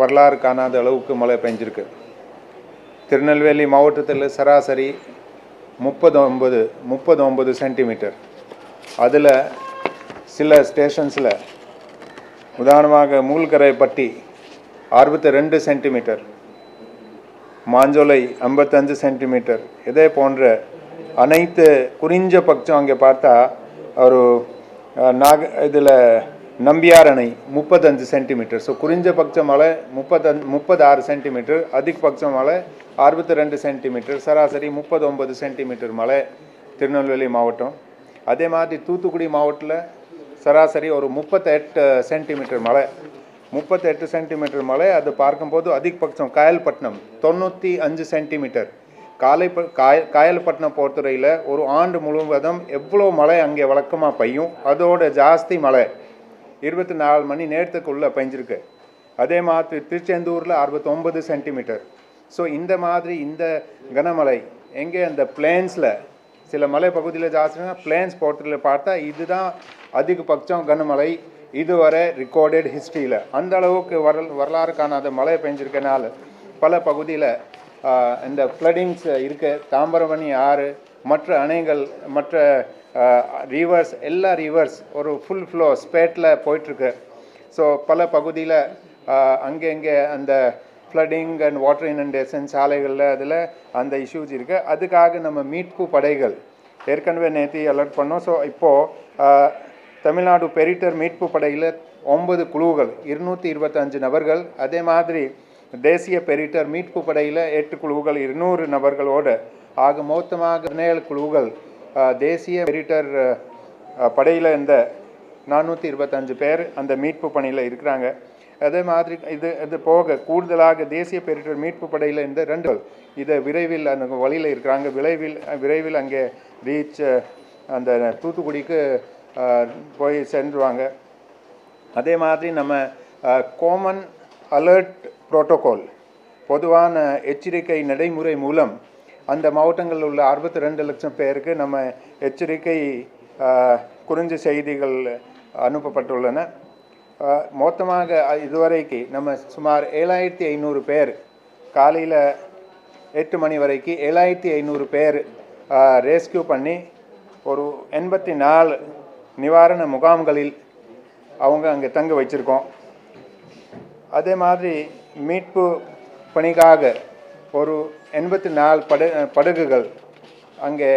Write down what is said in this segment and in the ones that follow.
வரலாறு காணாத அளவுக்கு மழை பெஞ்சிருக்கு. திருநெல்வேலி மாவட்டத்தில் சராசரி முப்பது ஒன்பது முப்பது ஒன்பது சென்டிமீட்டர். அதில் சில ஸ்டேஷன்ஸில் உதாரணமாக மூல்கரைப்பட்டி அறுபத்தி ரெண்டு சென்டிமீட்டர் மாஞ்சோலை ஐம்பத்தஞ்சு சென்டிமீட்டர் இதே போன்ற அனைத்து குறிஞ்ச பட்சம் அங்கே பார்த்தா ஒரு நாக இதில் நம்பியார் அணை முப்பத்தஞ்சு சென்டிமீட்டர். ஸோ குறிஞ்ச பட்ச மழை முப்பத்தஞ்சு முப்பது ஆறு சென்டிமீட்டர். அதிக பட்ச மழை அறுபத்தி ரெண்டு சென்டிமீட்டர். சராசரி முப்பது ஒன்பது சென்டிமீட்டர் மழை திருநெல்வேலி மாவட்டம். அதே மாதிரி தூத்துக்குடி மாவட்டத்தில் சராசரி ஒரு முப்பத்தெட்டு சென்டிமீட்டர் மழை முப்பத்தெட்டு சென்டிமீட்டர் மழை அது பார்க்கும்போது அதிகபட்சம் காயல்பட்டினம் தொண்ணூற்றி அஞ்சு சென்டிமீட்டர். காலை காய காயல்பட்டினம் பொறுத்தவரையில் ஒரு ஆண்டு முழுவதும் எவ்வளோ மழை அங்கே வழக்கமாக பெய்யும்? அதோட ஜாஸ்தி மழை இருபத்தி நாலு மணி நேரத்துக்குள்ளே பெஞ்சிருக்கு. அதே மாதிரி திருச்செந்தூரில் அறுபத்தொம்பது சென்டிமீட்டர். ஸோ இந்த மாதிரி இந்த கனமழை எங்கே அந்த பிளேன்ஸில் சில மலை பகுதியில் ஜாஸ்தினா பிளேன்ஸ் போர்ட்டலில் பார்த்தா இதுதான் அதிகபட்சம் கனமழை. இதுவரை ரெக்கார்டட் ஹிஸ்ட்ரியில் அந்த அளவுக்கு வரல் வரலாறு காணாத மழை பெஞ்சிருக்கனால பல பகுதியில் இந்த ஃப்ளடிங்ஸ் இருக்குது தாமிரபரணி ஆறு மற்ற அணைகள் மற்ற ரிவர்ஸ் எல்லா ரிவர்ஸ் ஒரு ஃபுல் ஃப்ளோ ஸ்பேட்டில் போயிட்டுருக்கு. ஸோ பல பகுதியில் அங்கே இங்கே அந்த ஃப்ளட்டிங் அண்ட் வாட்டர் இனண்டேஷன் சாலைகளில் அதில் அந்த இஷ்யூஸ் இருக்குது அதுக்காக நம்ம மீட்பு படைகள் ஏற்கனவே நேற்று அலர்ட் பண்ணோம். ஸோ இப்போது தமிழ்நாடு பெரிட்டர் மீட்பு படையில் ஒன்பது குழுக்கள் இருநூற்றி இருபத்தஞ்சு நபர்கள். அதே மாதிரி தேசிய பெரிட்டர் மீட்பு படையில் எட்டு குழுக்கள் இருநூறு நபர்களோடு ஆக மொத்தமாக பதினேழு குழுக்கள் தேசிய மெரிட்டர் படையில் இருந்த நானூற்றி இருபத்தஞ்சு பேர் அந்த மீட்பு பணியில் இருக்கிறாங்க. அதே மாதிரி இது இது போக கூடுதலாக தேசிய பேரிடர் மீட்பு படையில் இருந்த ரெண்டு இதை விரைவில் அந்த வழியில் இருக்கிறாங்க. விரைவில் விரைவில் அங்கே ரீச் அந்த தூத்துக்குடிக்கு போய் சென்றுவாங்க. அதே மாதிரி நம்ம காமன் அலர்ட் புரோட்டோகால் பொதுவான எச்சரிக்கை நடைமுறை மூலம் அந்த மாவட்டங்களில் உள்ள அறுபத்தி ரெண்டு லட்சம் பேருக்கு நம்ம எச்சரிக்கை குறிஞ்சி செய்திகள் அனுப்பப்பட்டுள்ளன. மொத்தமாக இதுவரைக்கு நம்ம சுமார் ஏழாயிரத்தி ஐநூறு பேர் காலையில் எட்டு மணி வரைக்கும் ஏழாயிரத்தி ஐநூறு பேர் ரெஸ்கியூ பண்ணி ஒரு எண்பத்தி நாலு நிவாரண முகாம்களில் அவங்க அங்கே தங்க வச்சுருக்கோம். அதே மாதிரி மீட்பு பணிக்காக ஒரு எண்பத்தி நாலு படு படகுகள் அங்கே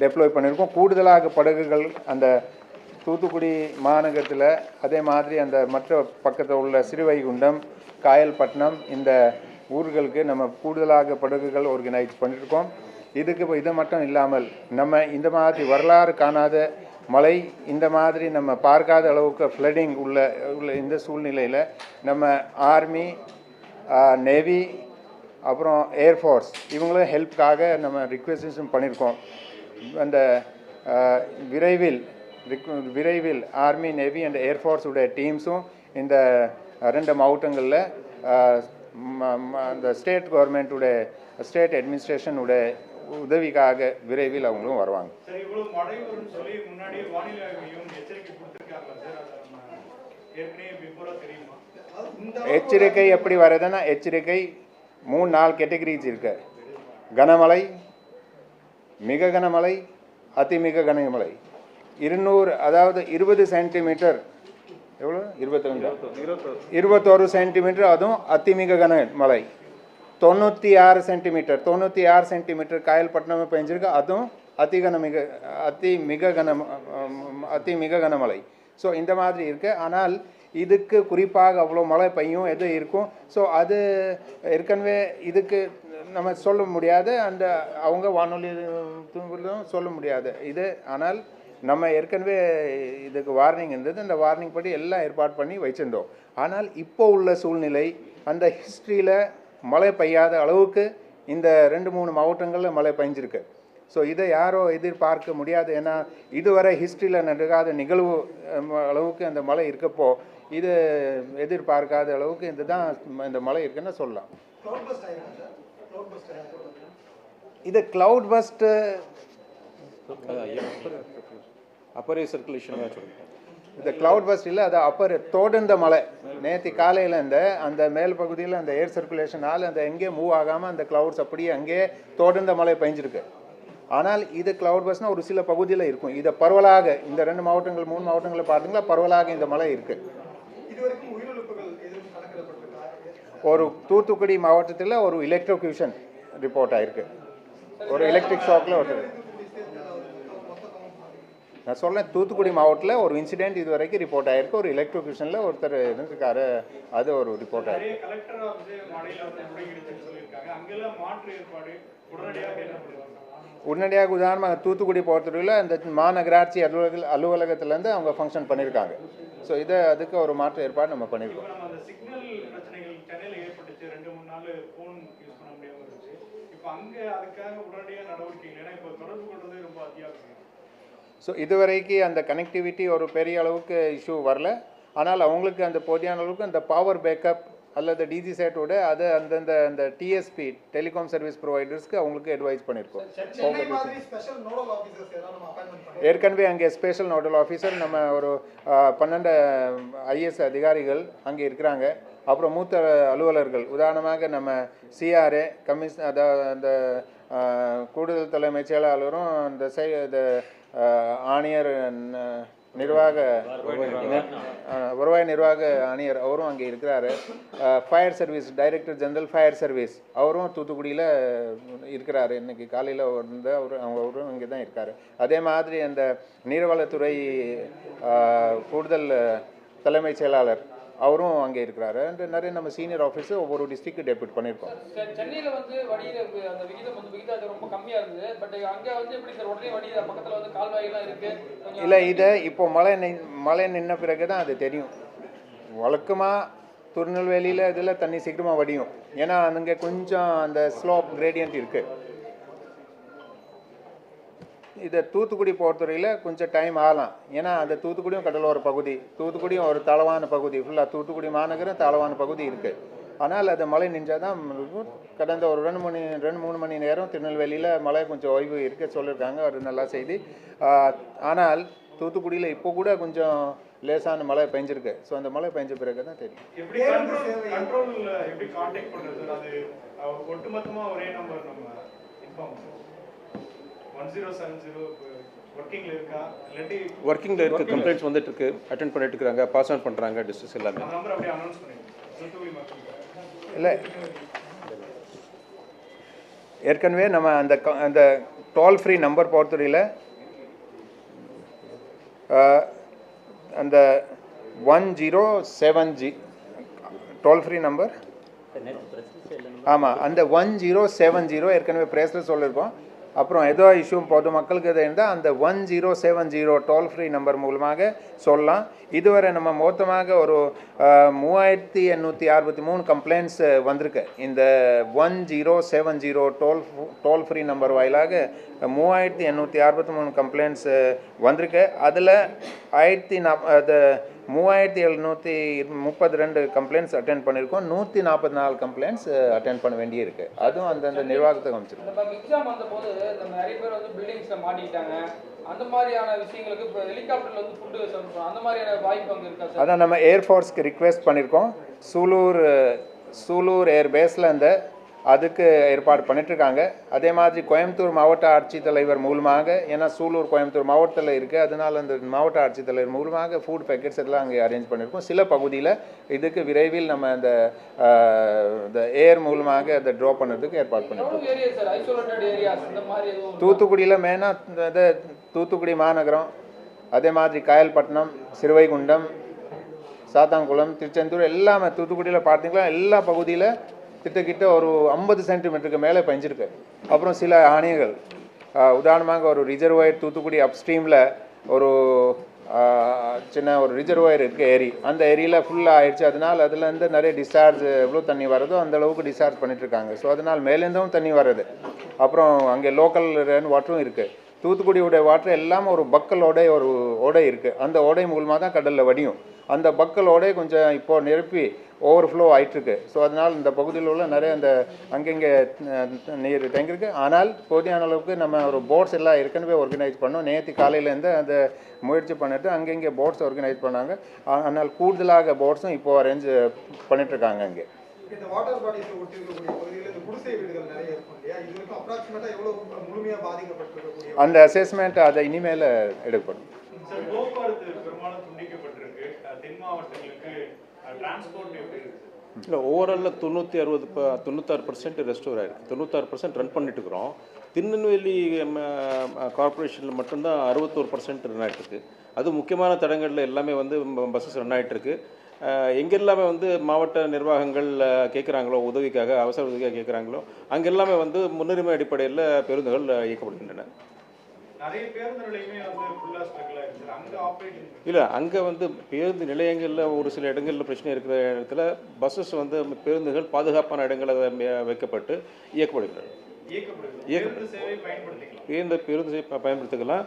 டெப்ளோய் பண்ணியிருக்கோம். கூடுதலாக படகுகள் அந்த தூத்துக்குடி மாநகரத்தில் அதே மாதிரி அந்த மற்ற பக்கத்தில் உள்ள சிறுவைகுண்டம் காயல்பட்டினம் இந்த ஊர்களுக்கு நம்ம கூடுதலாக படகுகள் ஆர்கனைஸ் பண்ணியிருக்கோம். இதுக்கு இப்போ இது மட்டும் இல்லாமல் நம்ம இந்த மாதிரி வரலாறு காணாத மழை இந்த மாதிரி நம்ம பார்க்காத அளவுக்கு ஃப்ளட்டிங் உள்ள உள்ள இந்த சூழ்நிலையில் நம்ம ஆர்மி நேவி அப்புறம் ஏர்ஃபோர்ஸ் இவங்களும் ஹெல்ப்காக நம்ம ரிக்வெஸ்டேஷன் பண்ணியிருக்கோம். அந்த விரைவில் ரிக்- விரைவில் ஆர்மி நேவி அண்ட் ஏர்ஃபோர்ஸுடைய டீம்ஸும் இந்த ரெண்டு மாவட்டங்களில் அந்த ஸ்டேட் கவர்மெண்ட்டுடைய ஸ்டேட் அட்மினிஸ்ட்ரேஷனுடைய உதவிக்காக விரைவில் அவங்களும் வருவாங்க. எச்சரிக்கை எப்படி வருதுன்னா எச்சரிக்கை மூணு நாலு கேட்டகரிஸ் இருக்கு. கனமழை மிக கனமழை அதிமிக கனமழை. இருநூறு அதாவது இருபது சென்டிமீட்டர் எவ்வளோ இருபத்தஞ்சு இருபத்தோரு சென்டிமீட்டர் அதுவும் அத்திமிக கனமழை. தொண்ணூற்றி ஆறு சென்டிமீட்டர் தொண்ணூற்றி ஆறு சென்டிமீட்டர் காயல்பட்டினம் பெஞ்சிருக்கு அதுவும் அதி கன மிக அதி மிக கன அதி மிக கனமழை. ஸோ இந்த மாதிரி இருக்குது ஆனால் இதுக்கு குறிப்பாக அவ்வளோ மழை பெய்யும் எது இருக்கும். ஸோ அது ஏற்கனவே இதுக்கு நம்ம சொல்ல முடியாது. அந்த அவங்க வானொலி சொல்ல முடியாது. இது ஆனால் நம்ம ஏற்கனவே இதுக்கு வார்னிங் இருந்தது. அந்த வார்னிங் படி எல்லாம் ஏற்பாடு பண்ணி வச்சுருந்தோம். ஆனால் இப்போ உள்ள சூழ்நிலை அந்த ஹிஸ்ட்ரியில் மழை பெய்யாத அளவுக்கு இந்த ரெண்டு மூணு மாவட்டங்களில் மழை பெஞ்சிருக்கு. ஸோ இதை யாரோ எதிர்பார்க்க முடியாது. ஏன்னா இதுவரை ஹிஸ்ட்ரியில் நடக்காத நிகழ்வு அளவுக்கு அந்த மழை இருக்கப்போ இது எதிர்பார்க்காத அளவுக்கு இதுதான் இந்த மழை இருக்குன்னு சொல்லலாம். இது cloud burst upper air circulation இந்த கிளவுட் பஸ்ட் இல்லை அது அப்பர் தொடர்ந்த மலை நேற்று காலையில் இந்த அந்த மேல் பகுதியில் அந்த ஏர் சர்க்குலேஷனால் அந்த எங்கேயே மூவ் ஆகாமல் அந்த கிளவுட்ஸ் அப்படியே அங்கேயே தொடர்ந்த மழை பெஞ்சிருக்கு. ஆனால் இது கிளவுட் பஸ்னால் ஒரு சில பகுதியில் இருக்கும். இதை பரவலாக இந்த ரெண்டு மாவட்டங்கள் மூணு மாவட்டங்களில் பார்த்தீங்களா பரவலாக இந்த மலை இருக்குது ஒரு தூத்துக்குடி மாவட்டத்தில் ஒரு எலக்ட்ரோக்யூஷன் ரிப்போர்ட் ஆயிருக்கு. ஒரு எலக்ட்ரிக் ஷாக்கில் ஒருத்தர் நான் சொல்றேன் தூத்துக்குடி மாவட்டத்தில் ஒரு இன்சிடென்ட் இது வரைக்கும் ரிப்போர்ட் ஆயிருக்கு. ஒரு எலக்ட்ரோக்யூஷனில் ஒருத்தர் இருந்திருக்காரு. அது ஒரு ரிப்போர்ட் ஆயிருக்கு. உடனடியாக உதாரணமாக தூத்துக்குடி பொறுத்தவரையில் அந்த மாநகராட்சி அலுவலக அலுவலகத்துலேருந்து அவங்க ஃபங்க்ஷன் பண்ணியிருக்காங்க. ஸோ இதை அதுக்கு ஒரு மாற்று ஏற்பாடு நம்ம பண்ணியிருக்கோம். ஸோ இதுவரைக்கும் அந்த கனெக்டிவிட்டி ஒரு பெரிய அளவுக்கு இஷ்யூ வரல. ஆனால் அவங்களுக்கு அந்த போதியான அளவுக்கு அந்த பவர் பேக்கப் அல்லது டிஜி சேட்டோட அதை அந்தந்த அந்த டிஎஸ்பி டெலிகாம் சர்வீஸ் ப்ரொவைடர்ஸ்க்கு அவங்களுக்கு அட்வைஸ் பண்ணியிருக்கோம் ஏற்கனவே அங்கே ஸ்பெஷல் நோடல் ஆஃபீஸர் நம்ம ஒரு பன்னெண்டு ஐஎஸ் அதிகாரிகள் அங்கே இருக்கிறாங்க. அப்புறம் மூத்த அலுவலர்கள் உதாரணமாக நம்ம சிஆர்ஏ கமிஷ் அதாவது அந்த கூடுதல் தலைமைச் செயலாளரும் இந்த செய் இந்த ஆணையர் நிர்வாக வருவாய் நிர்வாக ஆணையர் அவரும் அங்கே இருக்கிறாரு. Fire service director general fire service அவரும் தூத்துக்குடியில் இருக்கிறாரு. இன்னைக்கு காலையில் வந்து அவர் அவங்க அவரும் இங்கே தான் இருக்கார். அதே மாதிரி அந்த நீர்வளத்துறை கூடுதல் தலைமைச் செயலாளர் அவரும் அங்கே இருக்கிறாரு. and நிறைய நம்ம சீனியர் ஆஃபீஸர் ஒவ்வொரு டிஸ்ட்ரிக்ட் டெபியூட் பண்ணியிருக்கோம். சென்னையில் வந்து வடிகிற வி- அந்த விகிதம் வந்து விகிதாச்சாரம் ரொம்ப கம்மியாக இருந்தது. பட் அங்கே வந்து எப்படி சார் உடனே வடிகிற பக்கத்தில் வந்து கால்வாய்லாம் இருக்கு? கொஞ்சம் இல்லை இதை இப்போ மழை நி- மழை நின்ன பிறகு தான் அது தெரியும். வழக்கமாக திருநெல்வேலியில் இதில் தண்ணி சீக்கிரமாக வடியும். ஏன்னா அங்கே கொஞ்சம் அந்த ஸ்லோப் கிரேடியன்ட் இருக்குது இதை தூத்துக்குடி போகிறதுறையில் கொஞ்சம் டைம் ஆகலாம். ஏன்னா அந்த தூத்துக்குடியும் கடலோர பகுதி தூத்துக்குடியும் ஒரு தளவான பகுதி. ஃபுல்லாக தூத்துக்குடி மாநகரம் தளவான பகுதி இருக்குது ஆனால் அது மழை நின்றால் தான் கடந்த ஒரு ரெண்டு மணி ரெண்டு மூணு மணி நேரம் திருநெல்வேலியில் மழை கொஞ்சம் ஓய்வு இருக்க சொல்லியிருக்காங்க. ஒரு நல்லா செய்தி. ஆனால் தூத்துக்குடியில் இப்போ கூட கொஞ்சம் லேசான மழை பெஞ்சிருக்கு. ஸோ அந்த மழை பெஞ்ச பிறகு தான் தெரியும் ஒர்க்கிங்கில் இருக்க? கம்ப்ளைண்ட்ஸ் வந்துட்டு இருக்கு. அட்டென்ட் பண்ணிட்டு இருக்காங்க பாஸ் ஆன் பண்ணுறாங்க டிஸ்ட்ரிக்ஸ் எல்லாமே. இல்லை. ஏற்கனவே நம்ம அந்த க- அந்த டோல் ஃப்ரீ நம்பர் பொறுத்தவரையில் அந்த one zero seven G toll free number ஆமாம் அந்த ஒன் ஜீரோ செவன் ஜீரோ ஏற்கனவே ப்ரேஸில் சொல்லியிருக்கோம் அப்புறம் ஏதோ இஷ்யூ பொது மக்களுக்கு எது இருந்தால் அந்த one zero seven zero toll free number மூலமாக சொல்லலாம். இதுவரை நம்ம மொத்தமாக ஒரு மூவாயிரத்தி எண்ணூற்றி அறுபத்தி மூணு கம்ப்ளைண்ட்ஸ் வந்திருக்கு. இந்த one zero seven zero toll toll free number வாயிலாக மூவாயிரத்தி எண்ணூற்றி அறுபத்தி மூணு கம்ப்ளைண்ட்ஸ் வந்திருக்கு. அதில் ஆயிரத்தி நாப் அது மூவாயிரத்தி எழுநூற்றி முப்பது ரெண்டு கம்ப்ளைண்ட்ஸ் அட்டென்ட் பண்ணியிருக்கோம் நூற்றி நாற்பத்தி நாலு கம்ப்ளைண்ட்ஸ் அட்டென்ட் பண்ண வேண்டியிருக்கு. அதுவும் அந்தந்த நிர்வாகத்தை அமைச்சிருக்கோம் நம்ம எக்ஸாம் வந்தபோது நம்ம நிறைய பேர் வந்து பில்டிங்ஸில் மாட்டிக்கிட்டாங்க. அந்த மாதிரியான விஷயங்களுக்கு இப்போ ஹெலிகாப்டர்ல வந்து ஃபுட்டு அந்த மாதிரியான வாய்ப்பு அங்கே இருக்கா அதான் நம்ம ஏர்ஃபோர்ஸ்க்கு ரிக்வெஸ்ட் பண்ணியிருக்கோம் சூலூர் சூலூர் ஏர் பேஸில் இந்த அதுக்கு ஏற்பாடு பண்ணிட்டுருக்காங்க. அதே மாதிரி கோயம்புத்தூர் மாவட்ட ஆட்சித்தலைவர் மூலமாக ஏன்னா சூலூர் கோயம்புத்தூர் மாவட்டத்தில் இருக்குது அதனால் அந்த மாவட்ட ஆட்சித்தலைவர் மூலமாக ஃபுட் பேக்கெட்ஸ் எல்லாம் அங்கே அரேஞ்ச் பண்ணியிருக்கோம் சில பகுதியில் இதுக்கு விரைவில் நம்ம இந்த அஹ், இந்த ஏர் மூலமாக அதை ட்ரா பண்ணுறதுக்கு ஏற்பாடு பண்ணியிருக்கோம் இந்த தூத்துக்குடியில் மெயினாக இது தூத்துக்குடி மாநகரம் அதே மாதிரி காயல்பட்டினம் சிறுவைகுண்டம் சாத்தான்குளம் திருச்செந்தூர் எல்லாமே தூத்துக்குடியில் பார்த்தீங்களா? எல்லா பகுதியில் கிட்டத்தட்ட ஒரு ஐம்பது சென்டிமீட்டருக்கு மேலே பெஞ்சிருக்கு அப்புறம் சில ஆணையங்கள். உதாரணமாக ஒரு ரிசர்வாயர் தூத்துக்குடி அப்ஸ்ட்ரீமில் ஒரு சின்ன ஒரு ரிசர்வாயர் இருக்குது ஏரி. அந்த ஏரியில் ஃபுல்லாக ஆயிடுச்சு. அதனால் அதுலேருந்து நிறைய டிஸ்சார்ஜ் எவ்வளோ தண்ணி வருதோ அந்த அளவுக்கு டிஸ்சார்ஜ் பண்ணிட்டுருக்காங்க ஸோ அதனால் மேலேருந்தும் தண்ணி வருது அப்புறம் அங்கே லோக்கல் ரெயின் வாட்டரும் இருக்குது தூத்துக்குடியோட வாட்டர் எல்லாம் ஒரு பக்கல் ஓடை ஒரு ஓடை இருக்குது அந்த ஓடை மூலமாக தான் கடலில் வடியும். அந்த பக்கலோட கொஞ்சம் இப்போ நிரப்பி ஓவர்ஃப்ளோ ஆயிட்டிருக்கு. ஸோ அதனால் இந்த பகுதியில் உள்ள நிறைய அந்த அங்கங்கே நீர் தேங்கியிருக்கு. ஆனால் போதியான அளவுக்கு நம்ம ஒரு போட்ஸ் எல்லாம் ஏற்கனவே ஆர்கனைஸ் பண்ணோம். நேற்று காலையிலேருந்து அந்த முயற்சி பண்ணிட்டு அங்கங்கே போட்ஸ் ஆர்கனைஸ் பண்ணாங்க. ஆனால் கூடுதலாக போட்ஸும் இப்போ அரேஞ்ச் பண்ணிட்டுருக்காங்க அங்கே இந்த வாட்டர் பாடிஸ் ஒட்டி இருக்கக்கூடிய பகுதியில் இந்த குடிசை வீடுகள் நிறைய இருக்கும் இல்லையா? இது வரைக்கும் அப்ராக்சிமேட்டா எவ்வளவு முழுமையா பாதிக்கப்பட்டிருக்கக்கூடிய அந்த அசஸ்மெண்ட் அதை இனிமேல் எடுக்கப்படும் சார் போக்குவரத்து பெரும்பாலும் துண்டிக்கப்பட்டிருக்கு அஹ், தென் மாவட்டங்களுக்கு டிரான்ஸ்போர்ட் எப்படி இருக்கு இல்லை ஓவராலில் தொண்ணூற்றி அறுபது இப்போ தொண்ணூத்தாறு பர்சன்ட் ரெஸ்டோர் ஆகிருக்கு தொண்ணூத்தாறு பர்சன்ட் ரன் பண்ணிட்டு இருக்கிறோம் திருநெல்வேலி கார்பரேஷனில் மட்டும்தான் அறுபத்தோரு பர்சன்ட் ரன் ஆகிட்டுருக்கு அது முக்கியமான தடங்களில் எல்லாமே வந்து பஸ்ஸஸ் ரன் ஆகிட்டுருக்கு எங்கெல்லாமே வந்து மாவட்ட நிர்வாகங்கள் கேட்குறாங்களோ உதவிக்காக அவசர உதவிக்காக கேட்குறாங்களோ அங்கெல்லாமே வந்து முன்னுரிமை அடிப்படையில் பேருந்துகள் இயக்கப்படுகின்றன. இல்லை அங்கே வந்து பேருந்து நிலையங்களில் ஒரு சில இடங்களில் பிரச்சனை இருக்கிற இடத்துல பஸ்ஸஸ் வந்து பேருந்துகள் பாதுகாப்பான இடங்களில் வைக்கப்பட்டு இயக்கப்படுகின்றன இயக்கப்படுது இயக்கப்படுது. பேருந்து பேருந்து பயன்படுத்திக்கலாம்.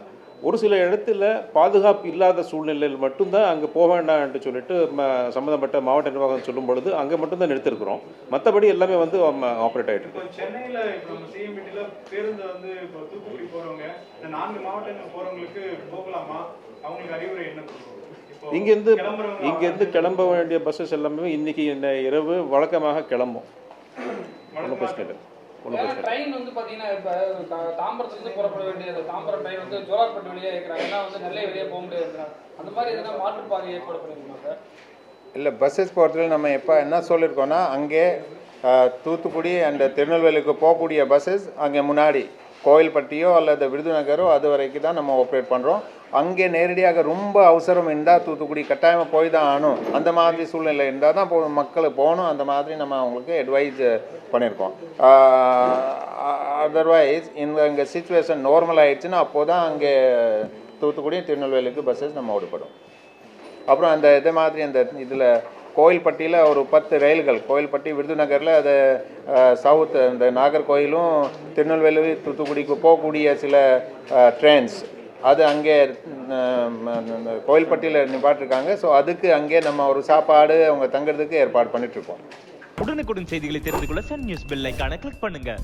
ஒரு சில இடத்துல பாதுகாப்பு இல்லாத சூழ்நிலையில் மட்டும்தான் அங்கே போக வேண்டாம்னு சொல்லிட்டு ம சம்மந்தப்பட்ட மாவட்ட நிர்வாகம் சொல்லும் பொழுது அங்கே மட்டும்தான் நிறுத்திருக்கிறோம். மற்றபடி எல்லாமே வந்து ஆப்ரேட் ஆகிட்டு இருக்கு. சென்னையில இப்போ நம்ம சிஎம்பிடில பேருந்து வந்து இப்போ தூத்துக்குடி போறவங்க இந்த நான்கு மாவட்டங்கள் போறவங்களுக்கு போகலாமா? அவங்களுக்கு அறிவுரை என்ன கொடுக்கும் இப்போ இங்கேருந்து இங்கேருந்து கிளம்ப வேண்டிய பஸ்ஸஸ் எல்லாமே இன்னைக்கு இந்த இரவு வழக்கமாக கிளம்பும். ஒன்றும் பிரச்சனை இல்லை இல்லை. ட்ரெயின் வந்து பார்த்தீங்கன்னா இப்போ தாம்பரத்துலேருந்து புறப்பட வேண்டிய அந்த தாம்பரம் ட்ரெயின் வந்து ஜோலார்பட்டு வழியாக இருக்கிறாங்க ஏன்னா வந்து நெல்லை வழியாக போக முடியாது அந்த மாதிரி எதனா மாற்றுப்பாதை ஏற்பாடு பண்ணிருக்கோமா சார்? இல்லை பஸ்ஸஸ் போகிறதுல நம்ம எப்போ என்ன சொல்லியிருக்கோன்னா அங்கே தூத்துக்குடி அண்ட் திருநெல்வேலிக்கு போகக்கூடிய பஸ்ஸஸ் அங்கே முன்னாடி. கோயில்பட்டியோ அல்லது விருதுநகரோ அது வரைக்கும் தான் நம்ம ஆப்ரேட் பண்ணுறோம் அங்கே நேரடியாக ரொம்ப அவசரம் இருந்தால் தூத்துக்குடி கட்டாயமாக போய் தான் ஆகணும். அந்த மாதிரி சூழ்நிலை இருந்தால் தான் போ மக்கள் போகணும். அந்த மாதிரி நம்ம அவங்களுக்கு அட்வைஸ் பண்ணியிருக்கோம் அதர்வைஸ் இந்த இங்கே சுச்சுவேஷன் நார்மல் ஆயிடுச்சுன்னா அப்போ தான் அங்கே தூத்துக்குடி திருநெல்வேலிக்கு பஸ்ஸஸ் நம்ம ஓடுபடும் அப்புறம் அந்த இதே மாதிரி அந்த இதில் கோயில்பட்டியில் ஒரு பத்து ரயில்கள். கோயில்பட்டி விருதுநகரில் அது சவுத் இந்த நாகர்கோயிலும் திருநெல்வேலி தூத்துக்குடிக்கு போகக்கூடிய சில ட்ரெயின்ஸ் அது அங்கே கோயில்பட்டியில் நிப்பாட்டிருக்காங்க. ஸோ அதுக்கு அங்கே நம்ம ஒரு சாப்பாடு அவங்க தங்குறதுக்கு ஏற்பாடு பண்ணிகிட்ருக்கோம் உடனுக்குடன் செய்திகளை தெரிந்து கொள்ள சன் நியூஸ் பெல் கிளிக் பண்ணுங்கள்